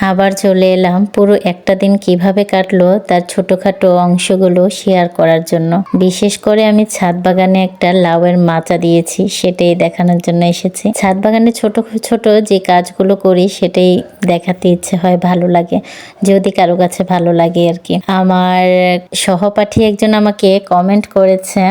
আবার চলে এলাম পুরো একটা দিন কীভাবে কাটলো তার ছোটখাটো অংশগুলো শেয়ার করার জন্য। বিশেষ করে আমি ছাদ বাগানে একটা লাউয়ের মাচা দিয়েছি, সেটাই দেখানোর জন্য এসেছি। ছাদ বাগানে ছোট ছোট যে কাজগুলো করি, সেটাই দেখাতে ইচ্ছে হয়, ভালো লাগে। যদি কারও কাছে ভালো লাগে আর কি। আমার সহপাঠী একজন আমাকে কমেন্ট করেছে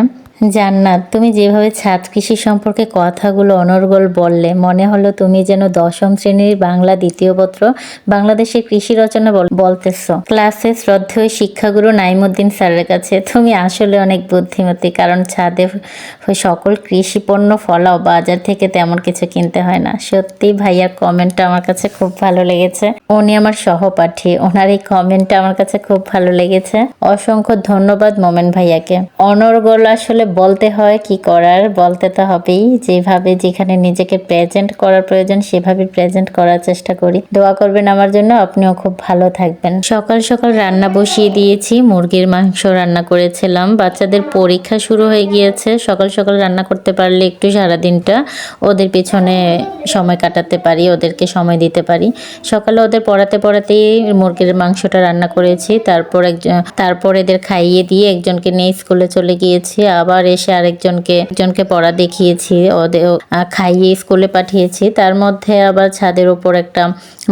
জান্নাত, তুমি যেভাবে ছাদ কৃষি সম্পর্কে কথাগুলো অনর্গল বললে, মনে হলো তুমি যেন দশম শ্রেণির বাংলা দ্বিতীয় পত্র বাংলাদেশের কৃষি রচনা বল- বলতেছো। ক্লাসে শ্রদ্ধেয় শিক্ষাগুরু নাইমুদ্দিন স্যারের কাছে, তুমি আসলে অনেক বুদ্ধিমতী, কারণ ছাদে সকল কৃষি পণ্য ফলাও বাজার থেকে তেমন কিছু কিনতে হয় না। সত্যি ভাইয়ার কমেন্টটা আমার কাছে খুব ভালো লেগেছে। উনি আমার সহপাঠী, ওনার এই কমেন্টটা আমার কাছে খুব ভালো লেগেছে। অসংখ্য ধন্যবাদ মোমেন ভাইয়াকে। অনর্গল আসলে বলতে হয়, কি করার বলতে তো হবেই। যেভাবে যেখানে নিজেকে প্রেজেন্ট করার প্রয়োজন, সেভাবে প্রেজেন্ট করার চেষ্টা করি। দোয়া করবেন আমার জন্য, আপনিও খুব ভালো থাকবেন। সকাল সকাল রান্না বসিয়ে দিয়েছি, মুরগির মাংস রান্না করেছিলাম। বাচ্চাদের পরীক্ষা শুরু হয়ে গিয়েছে, সকাল সকাল রান্না করতে পারলে একটু সারাদিনটা ওদের পেছনে সময় কাটাতে পারি, ওদেরকে সময় দিতে পারি। সকালে ওদের পড়াতে পড়াতেই মুরগির মাংসটা রান্না করেছি, তারপর একজন, তারপর এদের খাইয়ে দিয়ে একজনকে নিয়ে স্কুলে চলে গিয়েছি। আবার এসে আরেকজনকে, একজনকে পড়া দেখিয়েছি, ওদের খাইয়ে স্কুলে পাঠিয়েছি। তার মধ্যে আবার ছাদের ওপর একটা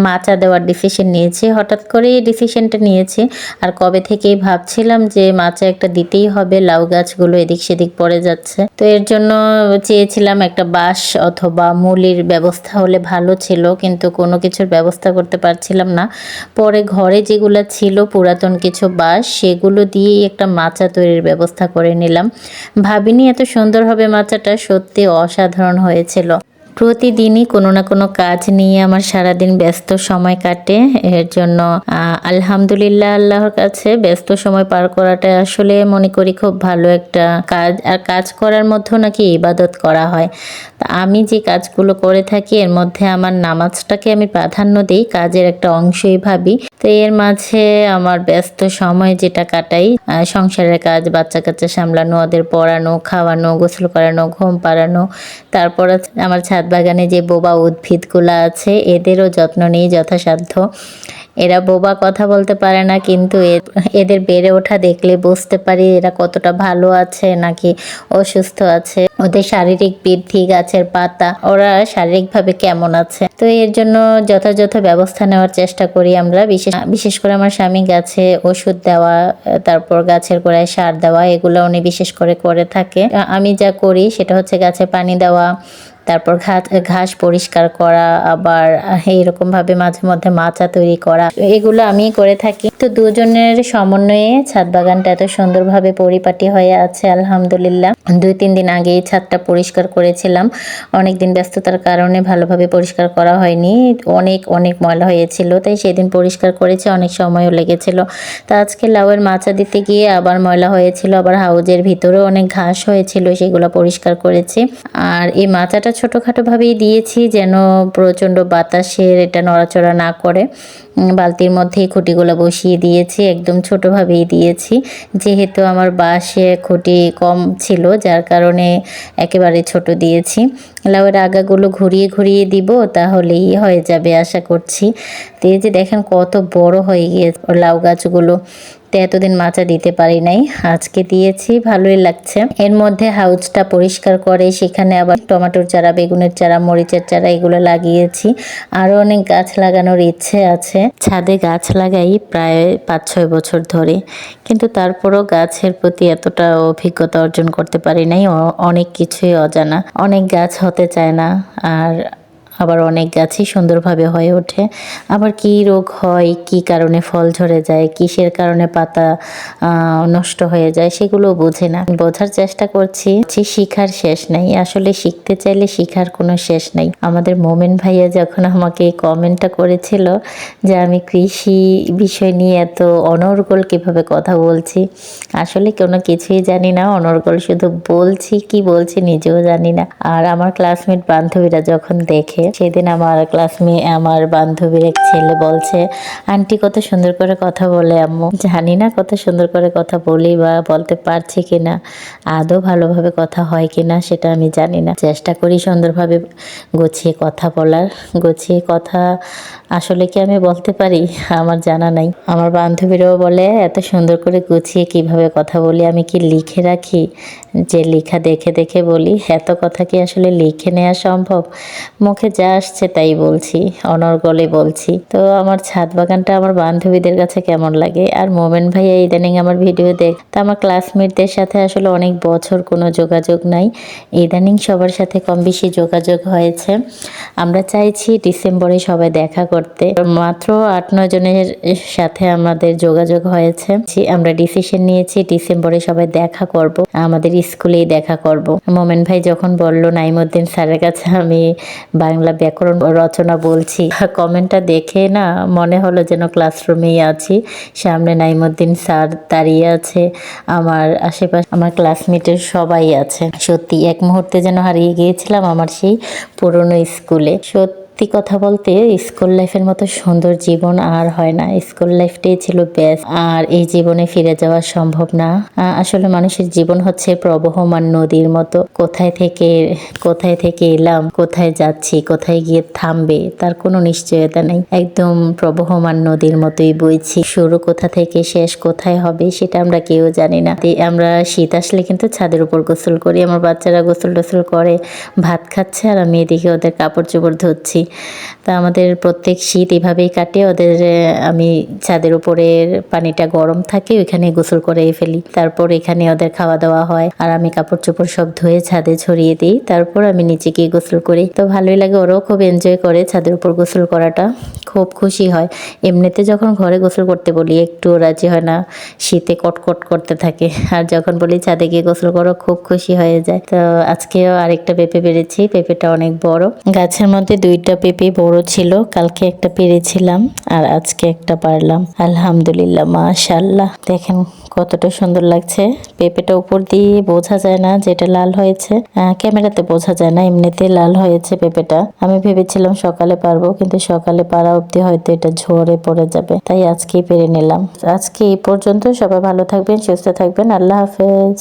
মাচা দেওয়ার ডিসিশন নিয়েছি, হঠাৎ করে এই ডিসিশনটা নিয়েছি। আর কবে থেকেই ভাবছিলাম যে মাচা একটা দিতেই হবে, লাউ গাছগুলো এদিক সেদিক পড়ে যাচ্ছে। তো এর জন্য চেয়েছিলাম একটা বাঁশ অথবা মুলির ব্যবস্থা হলে ভালো ছিল, কিন্তু কোনো কিছুর ব্যবস্থা করতে পারছিলাম না। পরে ঘরে যেগুলো ছিল, পুরাতন কিছু বাঁশ, সেগুলো দিয়েই একটা মাচা তৈরির ব্যবস্থা করে নিলাম। ভাবিনি এত সুন্দর হবে মাচাটা, সত্যি অসাধারণ হয়েছিল। প্রতিদিনই কোনো না কোনো কাজ নিয়ে আমার সারাদিন ব্যস্ত সময় কাটে। এর জন্য আলহামদুলিল্লাহ আল্লাহর কাছে ব্যস্ত সময় পার করাটা আসলে মনে করি খুব ভালো একটা কাজ। আর কাজ করার মধ্যেও নাকি ইবাদত করা হয়। তা আমি যে কাজগুলো করে থাকি, এর মধ্যে আমার নামাজটাকে আমি প্রাধান্য দিই, কাজের একটা অংশই ভাবি। তো এর মাঝে আমার ব্যস্ত সময় যেটা কাটাই সংসারের কাজ, বাচ্চা কাচ্চা সামলানো, ওদের পড়ানো, খাওয়ানো, গোসল করানো, ঘুম পাড়ানো। তারপর আমার ছাদ বাগানে যে বোবা উদ্ভিদগুলো আছে, এদেরও যত্ন নিই যথাসাধ্য। এরা বোবা কথা বলতে পারে না, কিন্তু এদের বেড়ে ওঠা দেখলে বুঝতে পারি এরা কতটা ভালো আছে নাকি অসুস্থ আছে। ওদের শারীরিক বৃদ্ধি, গাছের পাতা, ওরা শারীরিকভাবে কেমন আছে? তো এর জন্য যথাযথ ব্যবস্থা নেওয়ার চেষ্টা করি আমরা। বিশেষ বিশেষ করে আমার স্বামী গাছে ওষুধ দেওয়া, তারপর গাছের গোড়ায় সার দেওয়া, এগুলো উনি বিশেষ করে করে থাকে। আমি যা করি সেটা হচ্ছে গাছে পানি দেওয়া তারপর ঘাস ঘাস পরিষ্কার করা, আবার এইরকম ভাবে মাঝে মধ্যে মাচা তৈরি করা, এগুলো আমি করে থাকি। তো দুজনের সমন্বয়ে ছাদ বাগানটা এত সুন্দরভাবে পরিপাটি হয়ে আছে, আলহামদুলিল্লাহ। দুই, তিন দিন আগেই ছাদটা পরিষ্কার করেছিলাম। অনেক দিন ব্যস্ততার কারণে ভালোভাবে পরিষ্কার করা হয়নি। অনেক অনেক ময়লা হয়েছিল, তাই সেদিন পরিষ্কার করেছে, অনেক সময়ও লেগেছিল। তা আজকে লাউয়ের মাচা দিতে গিয়ে আবার ময়লা হয়েছিল, আবার হাউজের ভিতরেও অনেক ঘাস হয়েছিল, সেগুলো পরিষ্কার করেছি। আর এই মাচাটা ছোটোখাটো ভাবেই দিয়েছি যেন প্রচণ্ড বাতাসের এটা নড়াচড়া না করে। বালতির মধ্যেই খুঁটিগুলো বসিয়ে দিয়েছি, একদম ছোটোভাবেই দিয়েছি। যেহেতু আমার বাসে খুঁটি কম ছিল, যার কারণে একেবারে ছোট দিয়েছি। লাউয়ের আগাগুলো ঘুরিয়ে ঘুরিয়ে দিব, তাহলেই হয়ে যাবে, আশা করছি। তো এই যে দেখেন কত বড় হয়ে গিয়েছে লাউ গাছগুলো। তো এতদিন মাচা দিতে পারি নাই। আজকে দিয়েছি, ভালোই লাগছে। এর মধ্যে হাউজটা পরিষ্কার করে, সেখানে আবার টমেটোর চারা, বেগুনের চারা, মরিচের চারা এগুলো লাগিয়েছি। আরও অনেক গাছ লাগানোর ইচ্ছে আছে। ছাদে গাছ লাগাই প্রায় পাঁচ ছয় বছর ধরে। কিন্তু তারপরও গাছের প্রতি এতটা অভিজ্ঞতা অর্জন করতে পারি নাই। অনেক কিছুই অজানা। অনেক গাছ হতে চায় না। আর আবার অনেক গাছই সুন্দরভাবে হয়ে ওঠে। আবার কি রোগ হয়, কি কারণে ফল ঝরে যায়, কিসের কারণে পাতা নষ্ট হয়ে যায় সেগুলো বোঝে না। বোঝার চেষ্টা করছি, যে শিখার শেষ নেই। আসলে শিখতে চাইলে শিখার কোনো শেষ নেই। আমাদের মোমেন ভাইয়া যখন আমাকে কমেন্টটা করেছিল যে, আমি কৃষি বিষয় নিয়ে এত অনর্গল কীভাবে কথা বলছি? আসলে কোনো কিছুই জানি না। অনর্গল শুধু বলছি, কি বলছি নিজেও জানি না। আর আমার ক্লাসমেট বান্ধবীরা যখন দেখে সেদিন আমার ক্লাসমে আমার বান্ধবীর এক ছেলে বলছে, আন্টি, কত সুন্দর করে কথা বলে আম্মু। জানি না কত সুন্দর করে কথা বলি বা বলতে পারছি কিনা, আদৌ ভালোভাবে কথা হয় কিনা সেটা আমি জানি না। চেষ্টা করি সুন্দরভাবে গুছিয়ে কথা বলার। গুছিয়ে কথা আসলে কি আমি বলতে পারি? আমার জানা নাই। আমার বান্ধবীরাও বলে, এত সুন্দর করে গুছিয়ে কীভাবে কথা বলি? আমি কি লিখে রাখি? যে লেখা দেখে দেখে বলি, এত কথা কি আসলে লিখে নেওয়া সম্ভব? মুখে যা আসছে তাই বলছি অনর্গলে বলছি। তো আমার ছাদ বাগানটা আমার বান্ধবীদের কাছে কেমন লাগে? আর মোমেন ভাইয়া ইদানিং আমার ভিডিও দেখ, তা আমার ক্লাসমেটদের সাথে আসলে অনেক বছর কোনো যোগাযোগ নাই। ইদানিং সবার সাথে কম বেশি যোগাযোগ হয়েছে। আমরা চাইছি ডিসেম্বরে সবাই দেখা করতে। মাত্র আট নয় জনের সাথে আমাদের যোগাযোগ হয়েছে। আমরা ডিসিশন নিয়েছি ডিসেম্বরে সবাই দেখা করব। আমাদের স্কুলেই দেখা করব। মোমেন ভাই যখন বলল নাইমুদ্দিন স্যারের কাছে আমি বাংলা ব্যাকরণ রচনা বলছি। কমেন্টটা দেখে না মনে হলো যেন ক্লাসরুমেই আছি। সামনে নাইমুদ্দিন স্যার দাঁড়িয়ে আছে। আমার আশেপাশে, আমার ক্লাসমেটের সবাই আছে। সত্যি, এক মুহূর্তে যেন হারিয়ে গিয়েছিলাম আমার সেই পুরনো স্কুলে সত্যি সত্যি কথা বলতে, স্কুল লাইফের মতো সুন্দর জীবন আর হয় না। স্কুল লাইফটাই ছিল বেস্ট আর এই জীবনে ফিরে যাওয়া সম্ভব না। আসলে মানুষের জীবন হচ্ছে প্রবহমান নদীর মতো। কোথায় থেকে কোথায় থেকে এলাম, কোথায় যাচ্ছি, কোথায় গিয়ে থামবে, তার কোনো নিশ্চয়তা নেই। একদম প্রবহমান নদীর মতোই বইছি। শুরু কোথা থেকে শেষ কোথায় হবে, সেটা আমরা কেউ জানি না। আমরা শীত আসলে কিন্তু ছাদের উপর গোসল করি, আমার বাচ্চারা গোসল টোসল করে, ভাত খাচ্ছে আর আমি এদিকে ওদের কাপড় চোপড় ধুচ্ছি। তা আমাদের প্রত্যেক শীত এভাবেই কাটে। ওদের আমি ছাদের উপরের পানিটা গরম থাকে ওইখানে গোসল করে ফেলি। তারপর এখানে ওদের খাওয়া দাওয়া হয়, আর আমি কাপড় চোপড় সব ধুয়ে ছাদে ছড়িয়ে দিই। তারপর আমি নিচে গিয়ে গোসল করি। তো ভালোই লাগে, ওরাও খুব এনজয় করে ছাদের উপর গোসল করাটা। খুব খুশি হয়। এমনিতে যখন ঘরে গোসল করতে বলি একটু রাজি হয় না। শীতে কটকট করতে থাকে। আর যখন বলি ছাদে গিয়ে গোসল করো, খুব খুশি হয়ে যায়। তো আজকেও আরেকটা পেঁপে পেরেছি পেঁপেটা অনেক বড়। গাছের মধ্যে দুইটা পেঁপে বড় ছিল, কালকে একটা পেরেছিলাম আর আজকে একটা পারলাম। আলহামদুলিল্লাহ মাশাল্লাহ দেখেন কতটা সুন্দর লাগছে। পেঁপেটা উপর দিয়ে বোঝা যায় না যেটা লাল হয়েছে। ক্যামেরাতে বোঝা যায় না, এমনিতে লাল হয়েছে পেঁপেটা। আমি ভেবেছিলাম সকালে পারব, কিন্তু সকালে পারা অবধি হয়তো এটা ঝরে পড়ে যাবে। তাই আজকেই পেরে নিলাম। আজকে এই পর্যন্ত সবাই ভালো থাকবেন, সুস্থ থাকবেন। আল্লাহ হাফেজ।